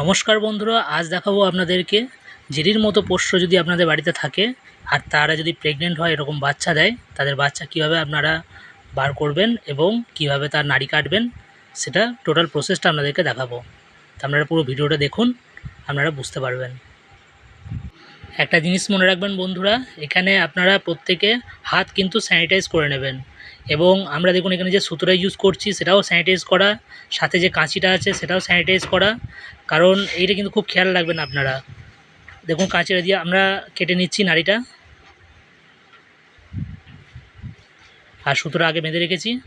নমস্কার বন্ধুরা, আজ দেখাবো আপনাদেরকে জেরির মতো পোষ্য যদি আপনাদের বাড়িতে থাকে আর তারা যদি প্রেগনেন্ট হয়, এরকম বাচ্চা দেয়, তাদের বাচ্চা কীভাবে আপনারা বার করবেন এবং কীভাবে তার নাড়ি কাটবেন, সেটা টোটাল প্রসেসটা আপনাদেরকে দেখাবো। তো আপনারা পুরো ভিডিওটা দেখুন, আপনারা বুঝতে পারবেন। একটা জিনিস মনে রাখবেন বন্ধুরা, এখানে আপনারা প্রত্যেকে হাত কিন্তু স্যানিটাইজ করে নেবেন। এবং আমরা দেখুন এখানে যে সুতোটা ইউজ করছি, সেটাও স্যানিটাইজ করা, সাথে যে কাঁচিটা আছে সেটাও স্যানিটাইজ করা। কারণ এইটা কিন্তু খুব খেয়াল রাখবেন আপনারা। দেখুন কাঁচিটা দিয়ে আমরা কেটে নিচ্ছি নাড়িটা। আর সুতোটা আগে বেঁধে রেখেছি।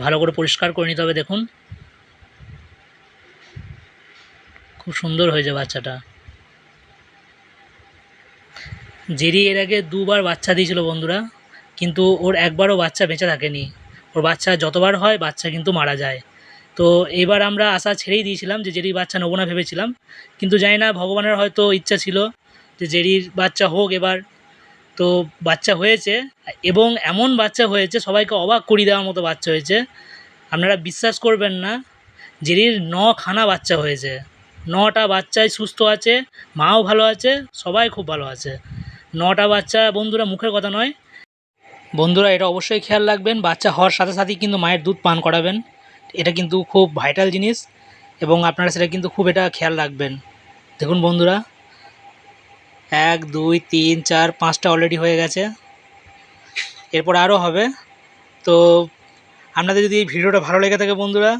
ভালো করে পরিষ্কার করে নিতে হবে, দেখুন। খুব সুন্দর হয়েছে বাচ্চাটা। জেরি এর আগে দুবার বাচ্চা দিয়েছিল বন্ধুরা, কিন্তু ওর একবারও বাচ্চা বেঁচে থাকেনি। ওর বাচ্চা যতবার হয়, বাচ্চা কিন্তু মারা যায়। তো এবার আমরা আশা ছেড়েই দিয়েছিলাম যে জেরির বাচ্চা নেব না ভেবেছিলাম, কিন্তু জানি না, ভগবানের হয়তো ইচ্ছা ছিল যে জেরির বাচ্চা হোক এবার। তো বাচ্চা হয়েছে, এবং এমন বাচ্চা হয়েছে, সবাইকে অবাক করিয়ে দেওয়ার মতো বাচ্চা হয়েছে। আপনারা বিশ্বাস করবেন না, জেরির নখানা বাচ্চা হয়েছে। নটা বাচ্চাই সুস্থ আছে, মাও ভালো আছে, সবাই খুব ভালো আছে। নটা বাচ্চা বন্ধুরা মুখের কথা নয়। বন্ধুরা, এটা অবশ্যই খেয়াল রাখবেন, বাচ্চা হওয়ার সাথে সাথেই কিন্তু মায়ের দুধ পান করাবেন। এটা কিন্তু খুব ভাইটাল জিনিস এবং আপনারা সেটা কিন্তু খুব এটা খেয়াল রাখবেন। দেখুন বন্ধুরা, এক, দুই, তিন, চার, পাঁচটা অলরেডি হয়ে গেছে। এরপর আরও হবে। তো আপনাদের যদি এই ভিডিওটা ভালো লেগে থাকে বন্ধুরা,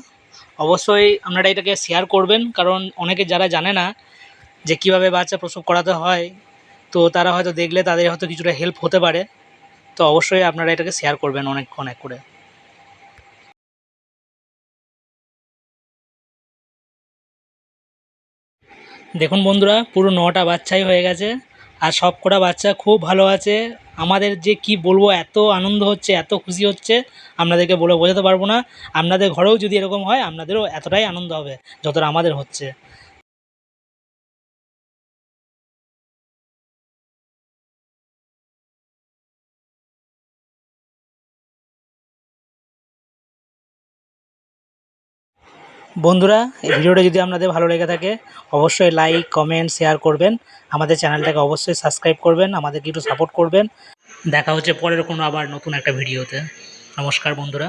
অবশ্যই আপনারা এটাকে শেয়ার করবেন, কারণ অনেকে যারা জানে না যে কীভাবে বাচ্চা প্রসব করাতে হয় তো তারা হয়তো দেখলে তাদের হয়তো কিছুটা হেল্প হতে পারে। তো অবশ্যই আপনারা এটাকে শেয়ার করবেন অনেক অনেক করে। দেখুন বন্ধুরা, পুরো নটা বাচ্চাই হয়ে গেছে আর সব কটা বাচ্চা খুব ভালো আছে। আমাদের যে কি বলব, এত আনন্দ হচ্ছে, এত খুশি হচ্ছে, আপনাদেরকে বলে বোঝাতে পারব না। আপনাদের ঘরেও যদি এরকম হয়, আপনাদেরও এতটাই আনন্দ হবে, যতটা আমাদের হচ্ছে। বন্ধুরা, এই ভিডিওটা যদি আপনাদের ভালো লেগে থাকে, অবশ্যই লাইক কমেন্ট শেয়ার করবেন। আমাদের চ্যানেলটাকে অবশ্যই সাবস্ক্রাইব করবেন, আমাদেরকে একটু সাপোর্ট করবেন। দেখা হচ্ছে পরের কোনো আবার নতুন একটা ভিডিওতে। নমস্কার বন্ধুরা।